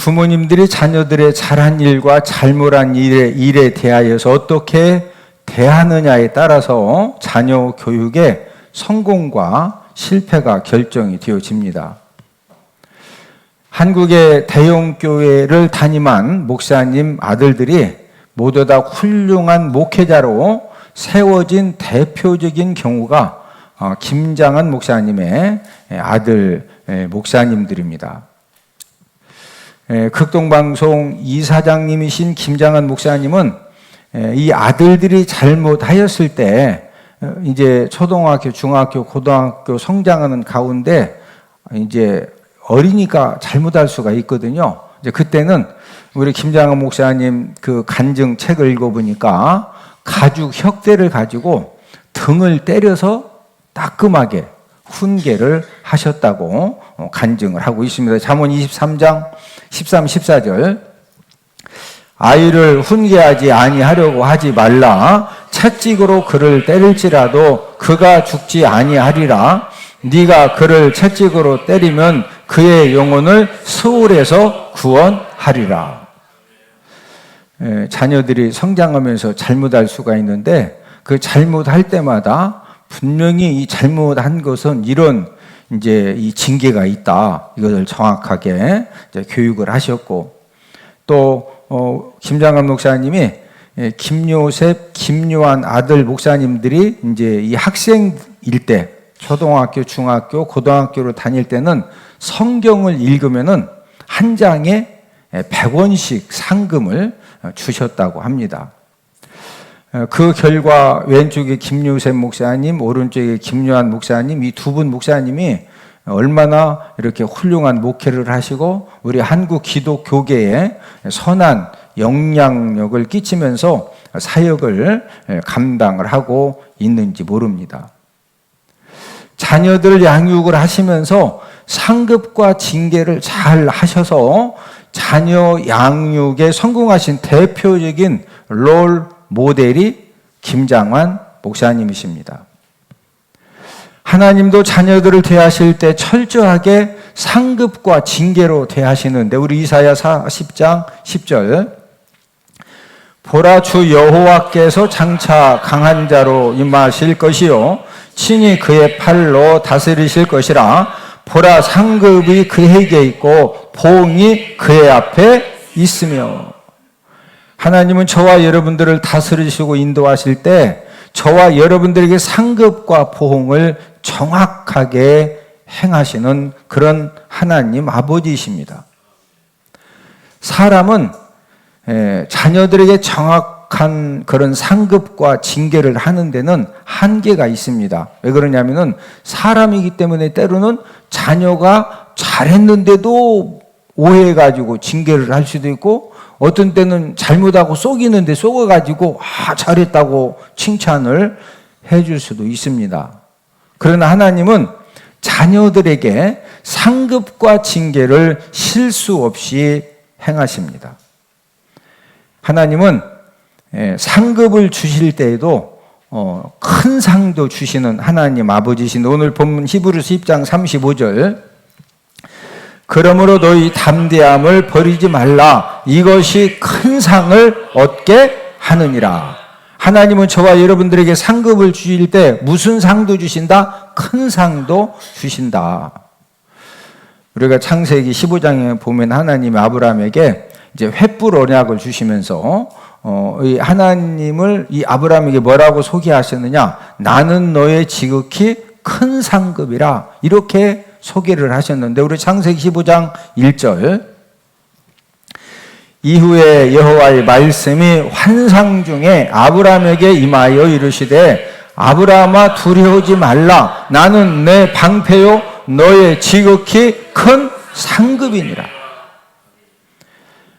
부모님들이 자녀들의 잘한 일과 잘못한 일에, 일에 대하여서 어떻게 대하느냐에 따라서 자녀 교육의 성공과 실패가 결정이 되어집니다. 한국의 대형 교회를 담임한 목사님 아들들이 모두 다 훌륭한 목회자로 세워진 대표적인 경우가 어, 김장한 목사님의 아들 목사님들입니다. 극동방송 이사장님이신 김장한 목사님은 이 아들들이 잘못하였을 때 어, 이제 초등학교, 중학교, 고등학교 성장하는 가운데 이제 어리니까 잘못할 수가 있거든요. 이제 그때는 우리 김장한 목사님 그 간증 책을 읽어보니까 가죽 혁대를 가지고 등을 때려서 따끔하게 훈계를 하셨다고 어, 간증을 하고 있습니다. 잠언 23장 13, 14절 아이를 훈계하지 아니하려고 하지 말라 채찍으로 그를 때릴지라도 그가 죽지 아니하리라 네가 그를 채찍으로 때리면 그의 영혼을 서울에서 구원하리라. 예, 자녀들이 성장하면서 잘못할 수가 있는데 그 잘못할 때마다 분명히 이 잘못한 것은 이런 이제 이 징계가 있다. 이것을 정확하게 교육을 하셨고 또 어, 김장관 목사님이 예, 김요셉, 김요한 아들 목사님들이 이제 이 학생일 때 초등학교, 중학교, 고등학교를 다닐 때는 성경을 읽으면은 한 장에 100원씩 상금을 주셨다고 합니다. 그 결과 왼쪽에 김유셉 목사님, 오른쪽에 김요한 목사님, 이 두 분 목사님이 얼마나 이렇게 훌륭한 목회를 하시고 우리 한국 기독교계에 선한 영향력을 끼치면서 사역을 감당을 하고 있는지 모릅니다. 자녀들 양육을 하시면서 상급과 징계를 잘 하셔서 자녀 양육에 성공하신 대표적인 롤 모델이 김장환 목사님이십니다. 하나님도 자녀들을 대하실 때 철저하게 상급과 징계로 대하시는데 우리 이사야 40장 10절. 보라 주 여호와께서 장차 강한 자로 임하실 것이요. 친히 그의 팔로 다스리실 것이라. 보라 상급이 그에게 있고 보응이 그의 앞에 있으며 하나님은 저와 여러분들을 다스리시고 인도하실 때 저와 여러분들에게 상급과 보응을 정확하게 행하시는 그런 하나님 아버지이십니다. 사람은 자녀들에게 정확한 그런 상급과 징계를 하는 데는 한계가 있습니다. 왜 그러냐면은 사람이기 때문에 때로는 자녀가 잘했는데도 오해해가지고 징계를 할 수도 있고 어떤 때는 잘못하고 속이는데 속아가지고 아, 잘했다고 칭찬을 해줄 수도 있습니다. 그러나 하나님은 자녀들에게 상급과 징계를 실수 없이 행하십니다. 하나님은 예, 상급을 주실 때에도 어, 큰 상도 주시는 하나님 아버지신 오늘 본문 히브리서 10장 35절 그러므로 너희 담대함을 버리지 말라 이것이 큰 상을 얻게 하느니라 하나님은 저와 여러분들에게 상급을 주실 때 무슨 상도 주신다? 큰 상도 주신다. 우리가 창세기 15장에 보면 하나님이 아브라함에게 이제 횃불 언약을 주시면서 어, 이 하나님을 이 아브라함에게 뭐라고 소개하셨느냐? 나는 너의 지극히 큰 상급이라 이렇게 소개를 하셨는데 우리 창세기 15장 1절. 이후에 여호와의 말씀이 환상 중에 아브라함에게 임하여 이르시되 아브라함아 두려우지 말라. 나는 내 방패요 너의 지극히 큰 상급이니라.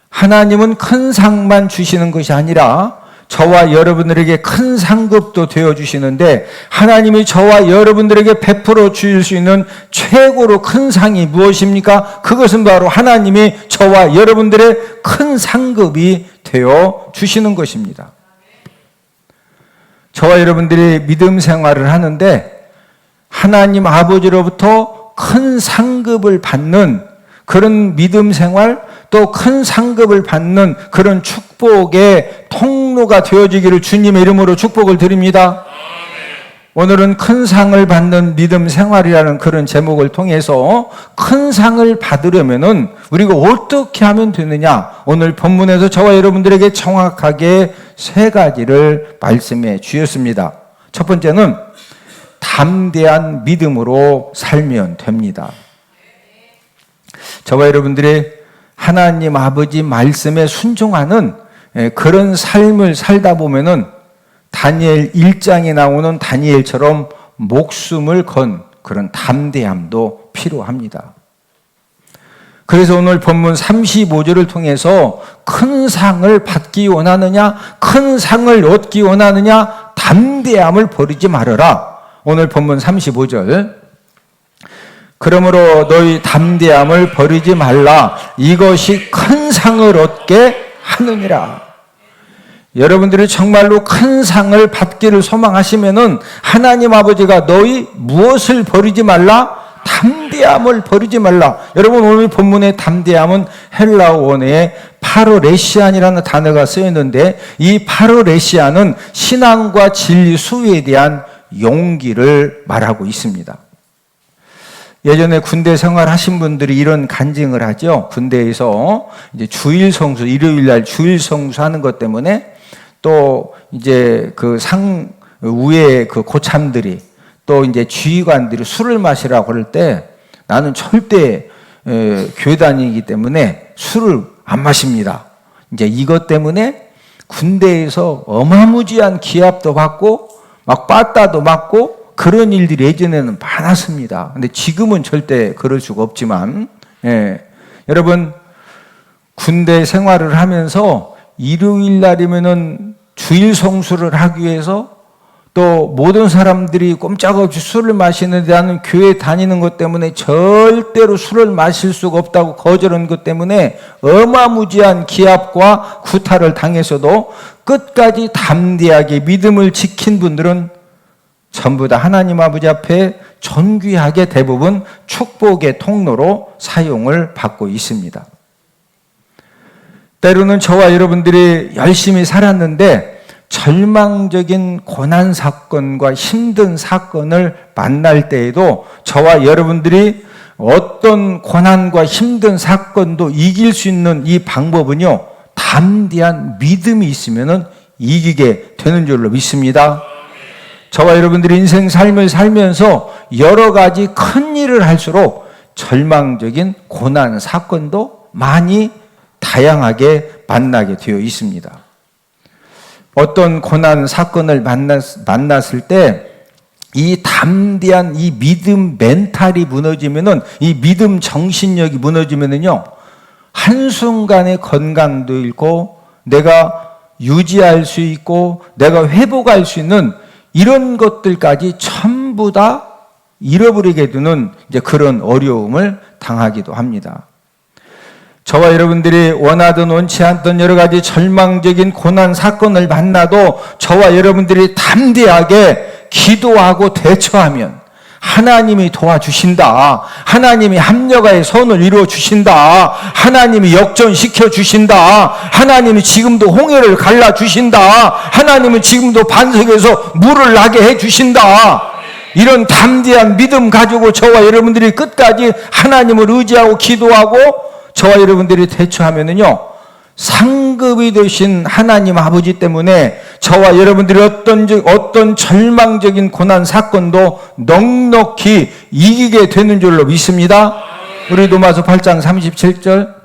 하나님은 큰 상만 주시는 것이 아니라 저와 여러분들에게 큰 상급도 되어 주시는데 하나님이 저와 여러분들에게 베풀어 주실 수 있는 최고로 큰 상이 무엇입니까? 그것은 바로 하나님이 저와 여러분들의 큰 상급이 되어 주시는 것입니다. 저와 여러분들이 믿음 생활을 하는데 하나님 아버지로부터 큰 상급을 받는 그런 믿음 생활, 또 큰 상급을 받는 그런 축복의 통 로가 되어지기를 주님의 이름으로 축복을 드립니다. 오늘은 큰 상을 받는 믿음 생활이라는 그런 제목을 통해서 큰 상을 받으려면은 우리가 어떻게 하면 되느냐? 오늘 본문에서 저와 여러분들에게 정확하게 세 가지를 말씀해 주셨습니다. 첫 번째는 담대한 믿음으로 살면 됩니다. 저와 여러분들이 하나님 아버지 말씀에 순종하는 예, 그런 삶을 살다 보면은 다니엘 1장에 나오는 다니엘처럼 목숨을 건 그런 담대함도 필요합니다. 그래서 오늘 본문 35절을 통해서 큰 상을 받기 원하느냐, 큰 상을 얻기 원하느냐, 담대함을 버리지 말아라. 오늘 본문 35절. 그러므로 너희 담대함을 버리지 말라. 이것이 큰 상을 얻게 하느니라. 여러분들이 정말로 큰 상을 받기를 소망하시면은 하나님 아버지가 너희 무엇을 버리지 말라? 담대함을 버리지 말라. 여러분 오늘 본문의 담대함은 헬라어 원어에 파로레시안이라는 단어가 쓰여 있는데 이 파로레시안은 신앙과 진리 수에 대한 용기를 말하고 있습니다. 예전에 군대 생활하신 분들이 이런 간증을 하죠. 군대에서 이제 주일 성수, 일요일 날 주일 성수 하는 것 때문에 또 이제 그 상 위에 그 고참들이 또 이제 지휘관들이 술을 마시라고 그럴 때 나는 절대 다니기 때문에 술을 안 마십니다. 이제 이것 때문에 군대에서 어마무지한 기합도 받고 막 빠따도 맞고 그런 일들이 예전에는 많았습니다. 근데 지금은 절대 그럴 수가 없지만, 예. 여러분, 군대 생활을 하면서 일요일 날이면은 주일 성수를 하기 위해서 또 모든 사람들이 꼼짝없이 술을 마시는데 나는 교회 다니는 것 때문에 절대로 술을 마실 수가 없다고 거절한 것 때문에 어마무지한 기합과 구타를 당해서도 끝까지 담대하게 믿음을 지킨 분들은 전부 다 하나님 아버지 앞에 존귀하게 대부분 축복의 통로로 사용을 받고 있습니다. 때로는 저와 여러분들이 열심히 살았는데 절망적인 고난 사건과 힘든 사건을 만날 때에도 저와 여러분들이 어떤 고난과 힘든 사건도 이길 수 있는 이 방법은요, 담대한 믿음이 있으면 이기게 되는 줄로 믿습니다. 저와 여러분들이 인생 삶을 살면서 여러 가지 큰 일을 할수록 절망적인 고난 사건도 많이 다양하게 만나게 되어 있습니다. 어떤 고난 사건을 만났, 만났을 때 이 담대한 이 믿음 멘탈이 무너지면은 이 믿음 정신력이 무너지면은요 한순간에 건강도 잃고 내가 유지할 수 있고 내가 회복할 수 있는 이런 것들까지 전부 다 잃어버리게 되는 이제 그런 어려움을 당하기도 합니다. 저와 여러분들이 원하든 원치 않던 여러 가지 절망적인 고난 사건을 만나도 저와 여러분들이 담대하게 기도하고 대처하면 하나님이 도와주신다. 하나님이 합력하의 선을 이루어 주신다. 하나님이 역전시켜 주신다. 하나님이 지금도 홍해를 갈라 주신다. 하나님은 지금도 반석에서 물을 나게 해 주신다. 이런 담대한 믿음 가지고 저와 여러분들이 끝까지 하나님을 의지하고 기도하고 저와 여러분들이 대처하면은요. 상급이 되신 하나님 아버지 때문에 저와 여러분들이 어떤 어떤 절망적인 고난 사건도 넉넉히 이기게 되는 줄로 믿습니다. 우리 도마서 8장 37절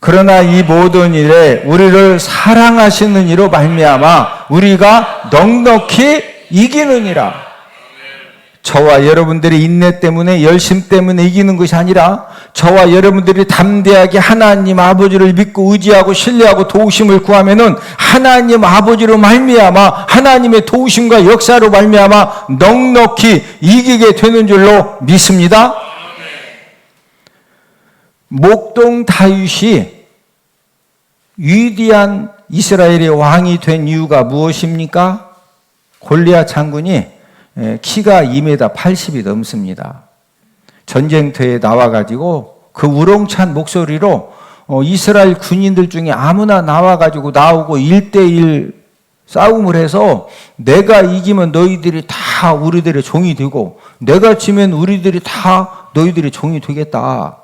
그러나 이 모든 일에 우리를 사랑하시는 이로 말미암아 우리가 넉넉히 이기느니라. 저와 여러분들의 인내 때문에 열심 때문에 이기는 것이 아니라 저와 여러분들이 담대하게 하나님 아버지를 믿고 의지하고 신뢰하고 도우심을 구하면은 하나님 아버지로 말미암아 하나님의 도우심과 역사로 말미암아 넉넉히 이기게 되는 줄로 믿습니다. 목동 다윗이 위대한 이스라엘의 왕이 된 이유가 무엇입니까? 골리앗 장군이 키가 2m 80이 넘습니다. 전쟁터에 나와가지고 그 우렁찬 목소리로 어, 이스라엘 군인들 중에 아무나 나와가지고 나오고 일대일 싸움을 해서 내가 이기면 너희들이 다 우리들의 종이 되고 내가 지면 우리들이 다 너희들의 종이 되겠다.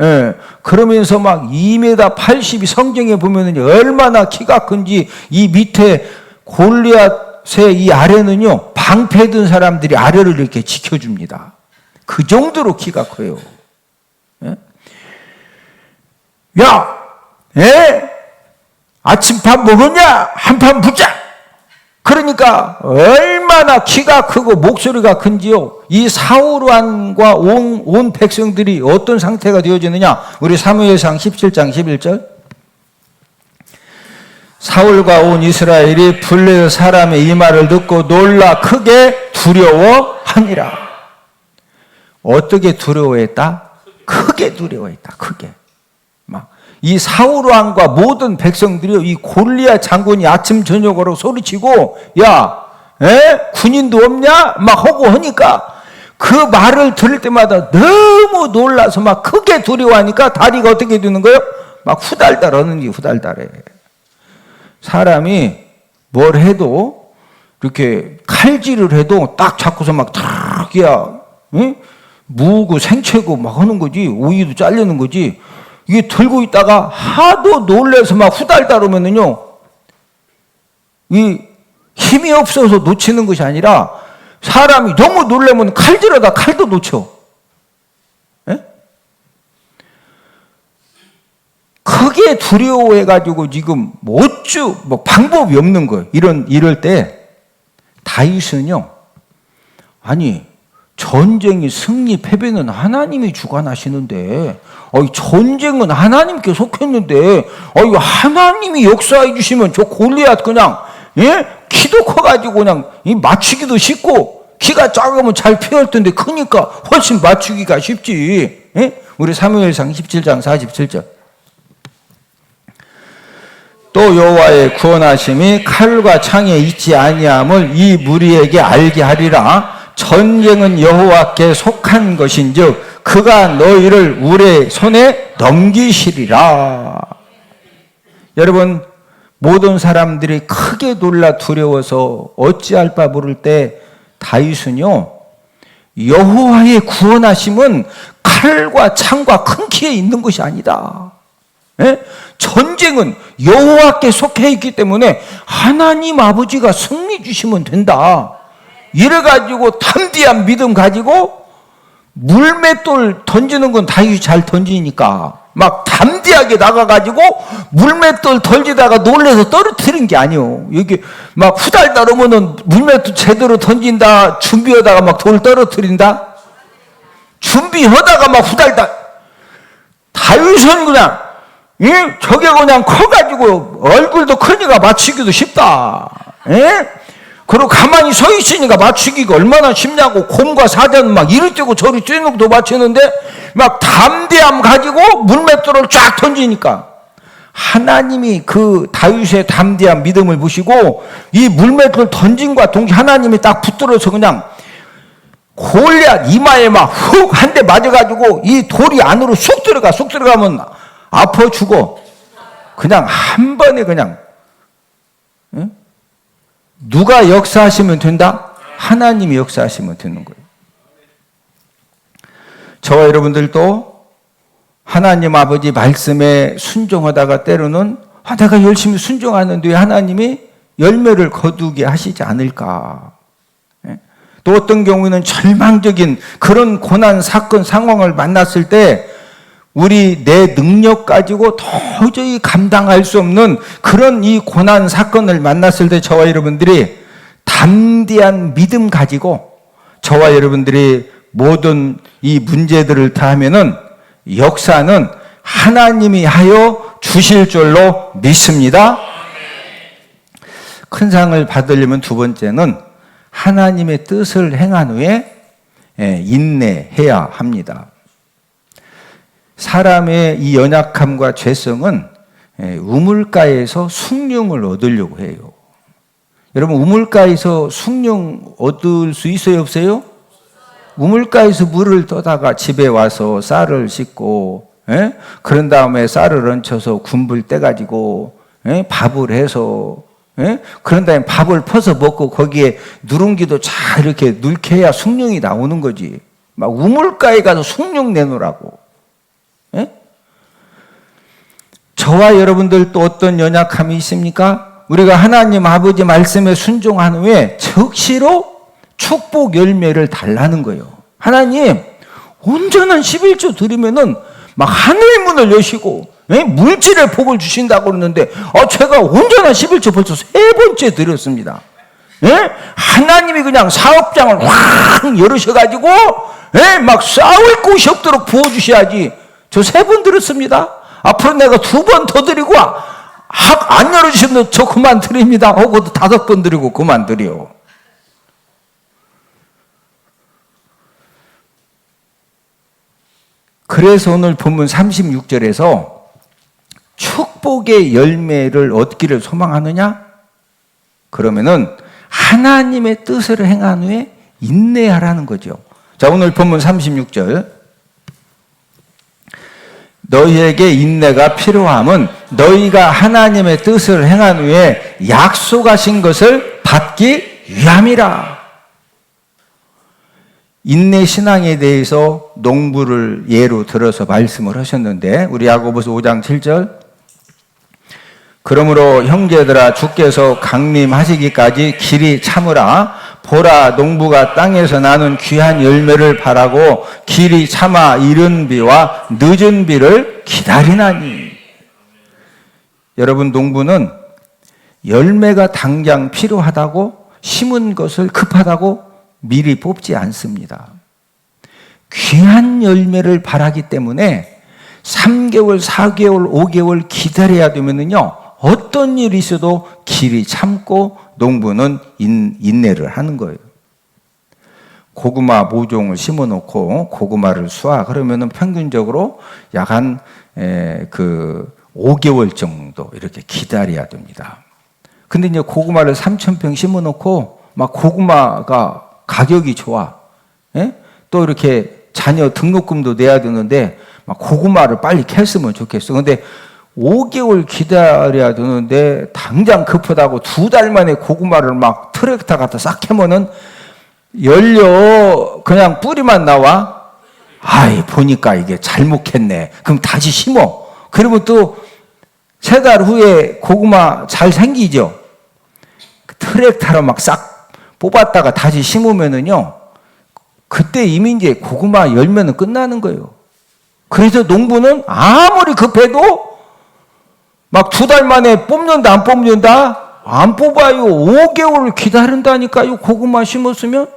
예. 그러면서 막 2m 80이 성경에 보면은 얼마나 키가 큰지 이 밑에 골리앗 의이 아래는요 방패 든 사람들이 아래를 이렇게 지켜줍니다. 그 정도로 키가 커요. 예? 야, 예? 아침밥 먹었냐? 한판 붙자. 그러니까 얼마나 키가 크고 목소리가 큰지요. 이 사울왕과 온, 온 백성들이 어떤 상태가 되어지느냐? 우리 사무엘상 17장 11절. 사울과 온 이스라엘이 블레 사람의 이 말을 듣고 놀라 크게 두려워하니라. 어떻게 두려워했다? 크게 두려워했다. 크게. 막 이 사울 왕과 모든 백성들이 이 골리앗 장군이 아침 저녁으로 소리치고 야, 에? 군인도 없냐? 막 하고 하니까 그 말을 들을 때마다 너무 놀라서 막 크게 두려워하니까 다리가 어떻게 되는 거예요? 막 후달달 하는 게 후달달해. 사람이 뭘 해도 이렇게 칼질을 해도 딱 잡고서 막 탁이야 응? 무고 생채고 막 하는 거지. 오이도 잘리는 거지. 이게 들고 있다가 하도 놀래서 막 후달달 오면은요 이 힘이 없어서 놓치는 것이 아니라 사람이 너무 놀래면 칼질하다 칼도 놓쳐 크게 두려워해가지고 지금 뭐 어쭈 뭐 방법이 없는 거예요. 이런 이럴 때 다윗은요. 아니 전쟁이 승리 패배는 하나님이 주관하시는데, 어이 전쟁은 하나님께 속했는데, 어이 하나님이 역사해 주시면 저 골리앗 그냥 예 키도 커가지고 그냥 이 맞추기도 쉽고 키가 작으면 잘 피할 텐데 크니까 훨씬 맞추기가 쉽지. 예? 우리 사무엘상 17장 47절. 또 여호와의 구원하심이 칼과 창에 있지 아니함을 이 무리에게 알게 하리라. 전쟁은 여호와께 속한 것인즉 그가 너희를 우리의 손에 넘기시리라. 여러분 모든 사람들이 크게 놀라 두려워서 어찌할 바 모를 때 다윗은요 여호와의 구원하심은 칼과 창과 큰 키에 있는 것이 아니다. 예? 전쟁은 여호와께 속해 있기 때문에 하나님 아버지가 승리 주시면 된다. 이래 가지고 담대한 믿음 가지고 물맷돌 던지는 건 다윗이 잘 던지니까 막 담대하게 나가 가지고 물맷돌 던지다가 놀래서 떨어뜨린 게 아니요. 여기 막 후달달 오면은 물맷돌 제대로 던진다 준비하다가 막 돌 떨어뜨린다. 준비하다가 막 후달달 다윗은 그냥 예? 저게 그냥 커가지고 얼굴도 크니까 맞추기도 쉽다. 예? 그리고 가만히 서 있으니까 맞추기가 얼마나 쉽냐고 곰과 사자는 막 이리 뛰고 저리 뛰는 것도 맞추는데 막 담대함 가지고 물맷돌을 쫙 던지니까 하나님이 그 다윗의 담대한 믿음을 보시고 이 물맷돌 던진과 동시에 하나님이 딱 붙들어서 그냥 골리앗 이마에 막 훅 한 대 맞아가지고 이 돌이 안으로 쑥 들어가 쑥 들어가면 아파 죽어 그냥 한 번에 그냥 응? 누가 역사하시면 된다? 하나님이 역사하시면 되는 거예요. 저와 여러분들도 하나님 아버지 말씀에 순종하다가 때로는 아, 내가 열심히 순종하는데 하나님이 열매를 거두게 하시지 않을까. 예? 또 어떤 경우에는 절망적인 그런 고난, 사건, 상황을 만났을 때 우리 내 능력 가지고 도저히 감당할 수 없는 그런 이 고난 사건을 만났을 때 저와 여러분들이 담대한 믿음 가지고 저와 여러분들이 모든 이 문제들을 다 하면은 역사는 하나님이 하여 주실 줄로 믿습니다. 큰 상을 받으려면 두 번째는 하나님의 뜻을 행한 후에 예, 인내해야 합니다. 사람의 이 연약함과 죄성은 예, 우물가에서 숭늉을 얻으려고 해요. 여러분 우물가에서 숭늉 얻을 수 있어요 없어요? 우물가에서 물을 떠다가 집에 와서 쌀을 씻고 예? 그런 다음에 쌀을 얹혀서 군불 떼가지고 예? 밥을 해서 예? 그런 다음에 밥을 퍼서 먹고 거기에 누룽기도 잘 이렇게 눌켜야 숭늉이 나오는 거지. 막 우물가에 가서 숭늉 내놓으라고. 예? 저와 여러분들 또 어떤 연약함이 있습니까? 우리가 하나님 아버지 말씀에 순종한 후에 즉시로 축복 열매를 달라는 거예요. 하나님, 온전한 11조 드리면은 막 하늘 문을 여시고 예? 물질의 복을 주신다고 그러는데 어, 제가 온전한 11조 벌써 세 번째 드렸습니다. 예? 하나님이 그냥 사업장을 확 열으셔 가지고 예? 막 싸울 곳이 없도록 부어 주셔야지 저 세 번 드렸습니다. 앞으로 내가 두 번 더 드리고 학안 열어주시면 저 그만 드립니다. 하고도 다섯 번 드리고 그만 드려. 그래서 오늘 본문 36절에서 축복의 열매를 얻기를 소망하느냐? 그러면은 하나님의 뜻을 행한 후에 인내하라는 거죠. 자, 오늘 본문 36절. 너희에게 인내가 필요함은 너희가 하나님의 뜻을 행한 후에 약속하신 것을 받기 위함이라. 인내 신앙에 대해서 농부를 예로 들어서 말씀을 하셨는데 우리 야고보서 5장 7절 그러므로 형제들아 주께서 강림하시기까지 길이 참으라 보라 농부가 땅에서 나는 귀한 열매를 바라고 길이 참아 이른 비와 늦은 비를 기다리나니 여러분 농부는 열매가 당장 필요하다고 심은 것을 급하다고 미리 뽑지 않습니다. 귀한 열매를 바라기 때문에 3개월, 4개월, 5개월 기다려야 되면은요, 어떤 일이 있어도 길이 참고 농부는 인, 인내를 하는 거예요. 고구마 모종을 심어 놓고 고구마를 수확 그러면은 평균적으로 약한 그 5개월 정도 이렇게 기다려야 됩니다. 근데 이제 고구마를 3,000평 심어 놓고 막 고구마가 가격이 좋아. 예? 또 이렇게 자녀 등록금도 내야 되는데 막 고구마를 빨리 캤으면 좋겠어. 근데 5개월 기다려야 되는데 당장 급하다고 두 달 만에 고구마를 막 트랙터 갖다 싹 캐면은 열려 그냥 뿌리만 나와. 아이 보니까 이게 잘못했네. 그럼 다시 심어. 그러면 또 세 달 후에 고구마 잘 생기죠. 트랙터로 막 싹 뽑았다가 다시 심으면은요. 그때 이미 이제 고구마 열매는 끝나는 거예요. 그래서 농부는 아무리 급해도 막 두 달 만에 뽑는다 안 뽑는다 안 뽑아요. 5개월을 기다린다니까요. 고구마 심었으면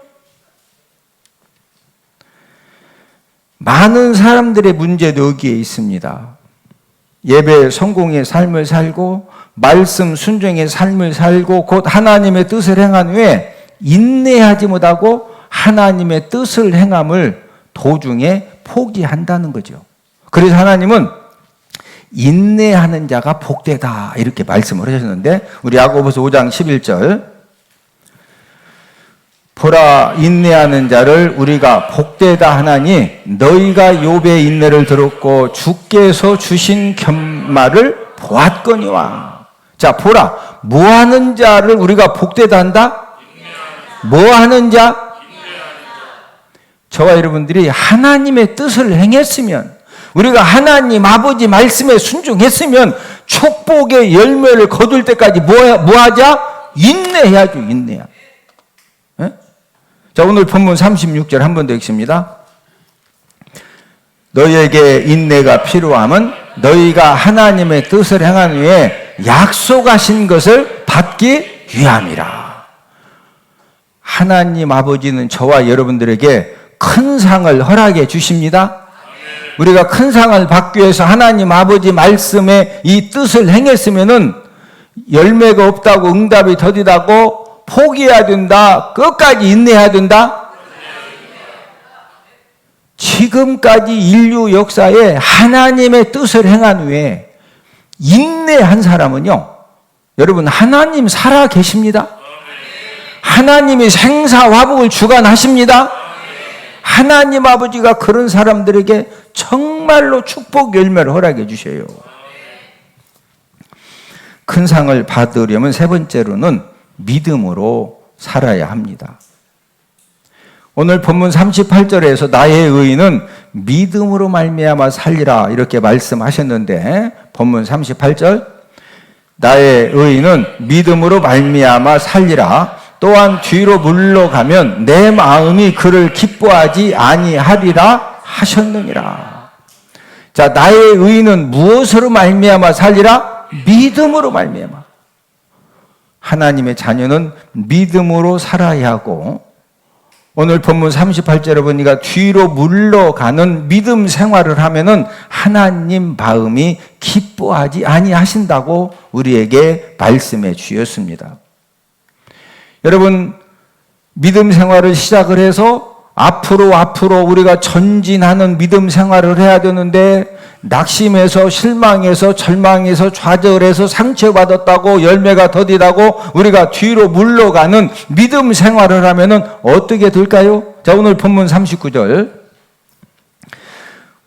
많은 사람들의 문제도 여기에 있습니다. 예배 성공의 삶을 살고 말씀 순종의 삶을 살고 곧 하나님의 뜻을 행한 후에 인내하지 못하고 하나님의 뜻을 행함을 도중에 포기한다는 거죠. 그래서 하나님은 인내하는 자가 복되다 이렇게 말씀을 하셨는데 우리 야고보서 5장 11절 보라 인내하는 자를 우리가 복되다 하나니 너희가 욥의 인내를 들었고 주께서 주신 견말을 보았거니와 자 보라 뭐 하는 자를 우리가 복되다 한다? 뭐 하는 자? 저와 여러분들이 하나님의 뜻을 행했으면 우리가 하나님 아버지 말씀에 순종했으면 축복의 열매를 거둘 때까지 뭐, 뭐 하자? 인내해야죠, 인내야. 예? 자, 오늘 본문 36절 한 번 더 읽습니다. 너희에게 인내가 필요함은 너희가 하나님의 뜻을 행한 후에 약속하신 것을 받기 위함이라. 하나님 아버지는 저와 여러분들에게 큰 상을 허락해 주십니다. 우리가 큰 상을 받기 위해서 하나님 아버지 말씀에 이 뜻을 행했으면은 열매가 없다고 응답이 더디다고 포기해야 된다. 끝까지 인내해야 된다. 지금까지 인류 역사에 하나님의 뜻을 행한 후에 인내한 사람은요. 여러분 하나님 살아 계십니다. 하나님이 생사화복을 주관하십니다. 하나님 아버지가 그런 사람들에게 정말로 축복 열매를 허락해 주셔요. 큰 상을 받으려면 세 번째로는 믿음으로 살아야 합니다. 오늘 본문 38절에서 나의 의인은 믿음으로 말미암아 살리라 이렇게 말씀하셨는데 본문 38절 나의 의인은 믿음으로 말미암아 살리라 또한 뒤로 물러가면 내 마음이 그를 기뻐하지 아니하리라 하셨느니라. 자, 나의 의인은 무엇으로 말미암아 살리라? 믿음으로 말미암아. 하나님의 자녀는 믿음으로 살아야 하고 오늘 본문 38절에 보니까 뒤로 물러가는 믿음 생활을 하면은 하나님 마음이 기뻐하지 아니하신다고 우리에게 말씀해 주셨습니다. 여러분 믿음 생활을 시작을 해서 앞으로 앞으로 우리가 전진하는 믿음 생활을 해야 되는데 낙심해서 실망해서 절망해서 좌절해서 상처받았다고 열매가 더디다고 우리가 뒤로 물러가는 믿음 생활을 하면은 어떻게 될까요? 자, 오늘 본문 39절.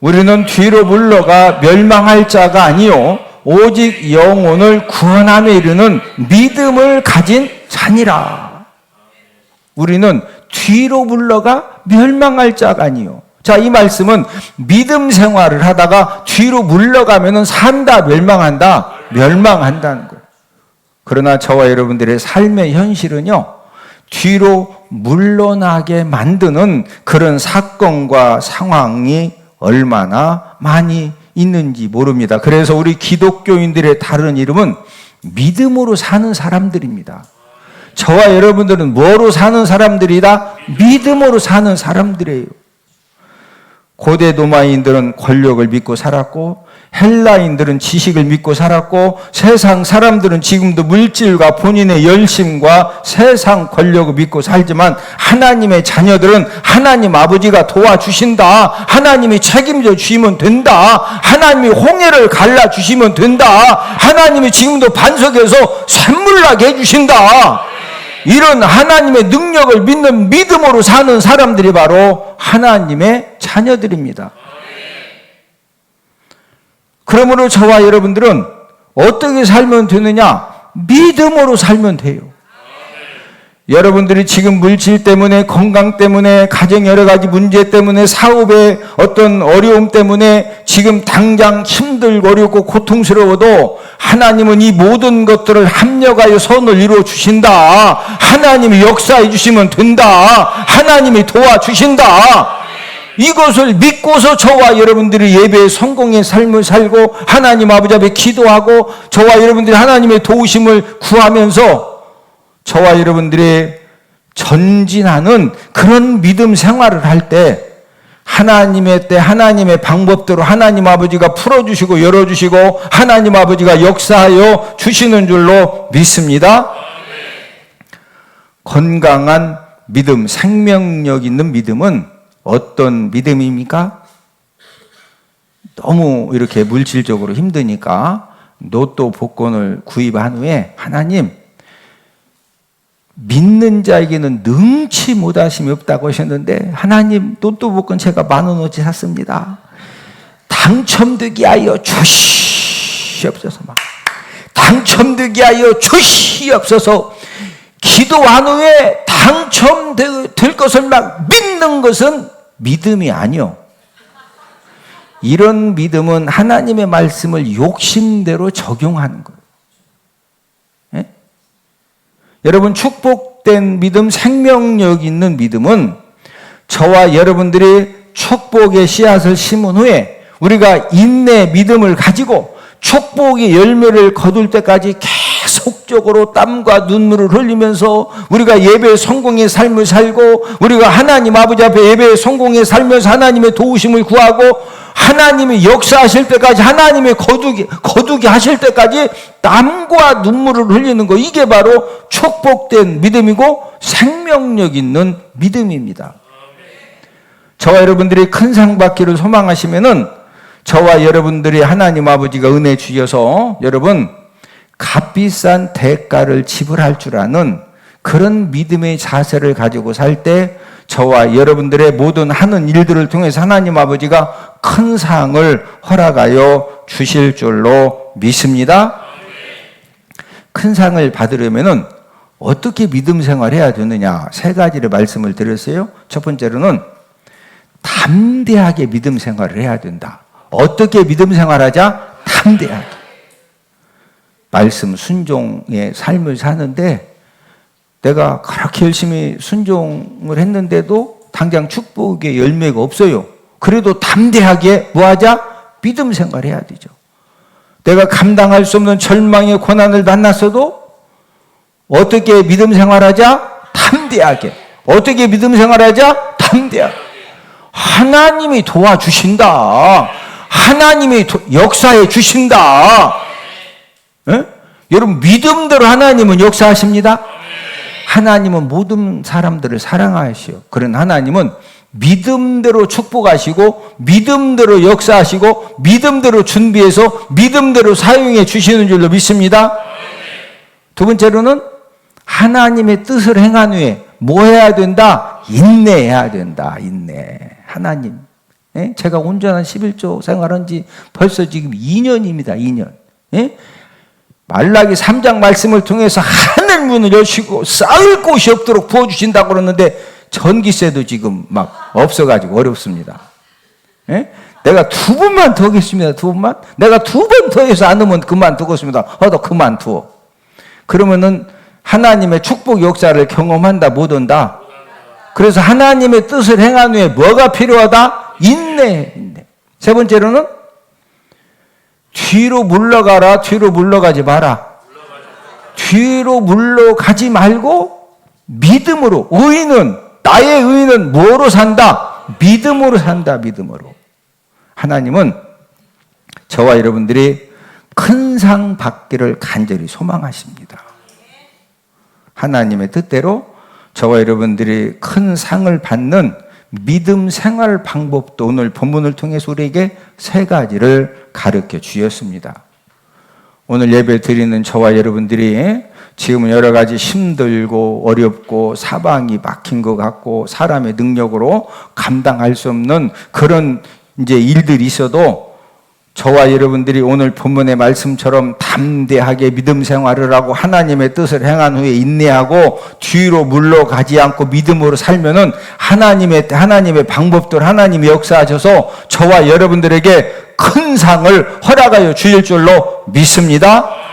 우리는 뒤로 물러가 멸망할 자가 아니요 오직 영혼을 구원함에 이르는 믿음을 가진 자니라. 우리는 뒤로 물러가 멸망할 자가 아니요. 자, 이 말씀은 믿음 생활을 하다가 뒤로 물러가면은 산다, 멸망한다, 멸망한다는 거예요. 그러나 저와 여러분들의 삶의 현실은요, 뒤로 물러나게 만드는 그런 사건과 상황이 얼마나 많이 있는지 모릅니다. 그래서 우리 기독교인들의 다른 이름은 믿음으로 사는 사람들입니다. 저와 여러분들은 뭐로 사는 사람들이다? 믿음으로 사는 사람들이에요. 고대 로마인들은 권력을 믿고 살았고 헬라인들은 지식을 믿고 살았고 세상 사람들은 지금도 물질과 본인의 열심과 세상 권력을 믿고 살지만 하나님의 자녀들은 하나님 아버지가 도와주신다. 하나님이 책임져 주시면 된다. 하나님이 홍해를 갈라 주시면 된다. 하나님이 지금도 반석에서 샘물 나게 해 주신다. 이런 하나님의 능력을 믿는 믿음으로 사는 사람들이 바로 하나님의 자녀들입니다. 그러므로 저와 여러분들은 어떻게 살면 되느냐? 믿음으로 살면 돼요. 여러분들이 지금 물질 때문에, 건강 때문에, 가정 여러 가지 문제 때문에, 사업의 어떤 어려움 때문에 지금 당장 힘들고 어렵고 고통스러워도 하나님은 이 모든 것들을 합력하여 선을 이루어 주신다. 하나님이 역사해 주시면 된다. 하나님이 도와주신다. 이것을 믿고서 저와 여러분들이 예배의 성공의 삶을 살고 하나님 아버지 앞에 기도하고 저와 여러분들이 하나님의 도우심을 구하면서 저와 여러분들의 전진하는 그런 믿음 생활을 할 때 하나님의 때 하나님의 방법대로 하나님 아버지가 풀어주시고 열어주시고 하나님 아버지가 역사하여 주시는 줄로 믿습니다. 건강한 믿음, 생명력 있는 믿음은 어떤 믿음입니까? 너무 이렇게 물질적으로 힘드니까 로또 복권을 구입한 후에 하나님 믿는 자에게는 능치 못하심이 없다고 하셨는데 하나님 로또 복권 제가 만 원어치 샀습니다. 당첨되게 하여 주시옵소서 막 당첨되게 하여 주시옵소서 기도한 후에 당첨될 것을 막 믿는 것은 믿음이 아니요. 이런 믿음은 하나님의 말씀을 욕심대로 적용하는 거예요. 예? 여러분 축복된 믿음, 생명력 있는 믿음은 저와 여러분들이 축복의 씨앗을 심은 후에 우리가 인내 믿음을 가지고 축복의 열매를 거둘 때까지 계속 적으로 땀과 눈물을 흘리면서 우리가 예배의 성공의 삶을 살고 우리가 하나님 아버지 앞에 예배의 성공의 살면서 하나님의 도우심을 구하고 하나님이 역사하실 때까지 하나님의 거두기 거두기 하실 때까지 땀과 눈물을 흘리는 거 이게 바로 축복된 믿음이고 생명력 있는 믿음입니다. 저와 여러분들이 큰 상 받기를 소망하시면은 저와 여러분들이 하나님 아버지가 은혜 주셔서 여러분 값비싼 대가를 지불할 줄 아는 그런 믿음의 자세를 가지고 살 때 저와 여러분들의 모든 하는 일들을 통해서 하나님 아버지가 큰 상을 허락하여 주실 줄로 믿습니다. 큰 상을 받으려면은 어떻게 믿음 생활해야 되느냐 세 가지를 말씀을 드렸어요. 첫 번째로는 담대하게 믿음 생활을 해야 된다. 어떻게 믿음 생활하자? 담대하게. 말씀 순종의 삶을 사는데 내가 그렇게 열심히 순종을 했는데도 당장 축복의 열매가 없어요. 그래도 담대하게 뭐하자? 믿음 생활해야 되죠. 내가 감당할 수 없는 절망의 고난을 만났어도 어떻게 믿음 생활하자? 담대하게. 어떻게 믿음 생활하자? 담대하게. 하나님이 도와주신다. 하나님이 도- 역사해 주신다. 예? 여러분 믿음대로 하나님은 역사하십니다. 하나님은 모든 사람들을 사랑하시오. 그런 하나님은 믿음대로 축복하시고 믿음대로 역사하시고 믿음대로 준비해서 믿음대로 사용해 주시는 줄로 믿습니다. 두 번째로는 하나님의 뜻을 행한 후에 뭐 해야 된다? 인내해야 된다. 인내. 하나님. 예? 제가 온전한 11조 생활한 지 벌써 지금 2년입니다. 2년. 예? 말라기 3장 말씀을 통해서 하늘 문을 여시고 쌓을 곳이 없도록 부어주신다고 그러는데 전기세도 지금 막 없어가지고 어렵습니다. 예? 내가 두 번만 더 하겠습니다. 두 번만. 내가 두 번 더 해서 안 하면 그만 두겠습니다. 어도 그만 두어. 그러면은 하나님의 축복 역사를 경험한다 못 온다. 그래서 하나님의 뜻을 행한 후에 뭐가 필요하다? 인내. 인내. 세 번째로는 뒤로 물러가라. 뒤로 물러가지 마라. 뒤로 물러가지 말고 믿음으로 의인은 나의 의인은 뭐로 산다? 믿음으로 산다. 믿음으로. 하나님은 저와 여러분들이 큰 상 받기를 간절히 소망하십니다. 하나님의 뜻대로 저와 여러분들이 큰 상을 받는 믿음 생활 방법도 오늘 본문을 통해서 우리에게 세 가지를 가르쳐 주셨습니다. 오늘 예배 드리는 저와 여러분들이 지금은 여러 가지 힘들고 어렵고 사방이 막힌 것 같고 사람의 능력으로 감당할 수 없는 그런 이제 일들이 있어도 저와 여러분들이 오늘 본문의 말씀처럼 담대하게 믿음 생활을 하고 하나님의 뜻을 행한 후에 인내하고 뒤로 물러가지 않고 믿음으로 살면은 하나님의 하나님의 방법들 하나님이 역사하셔서 저와 여러분들에게 큰 상을 허락하여 주실 줄로 믿습니다.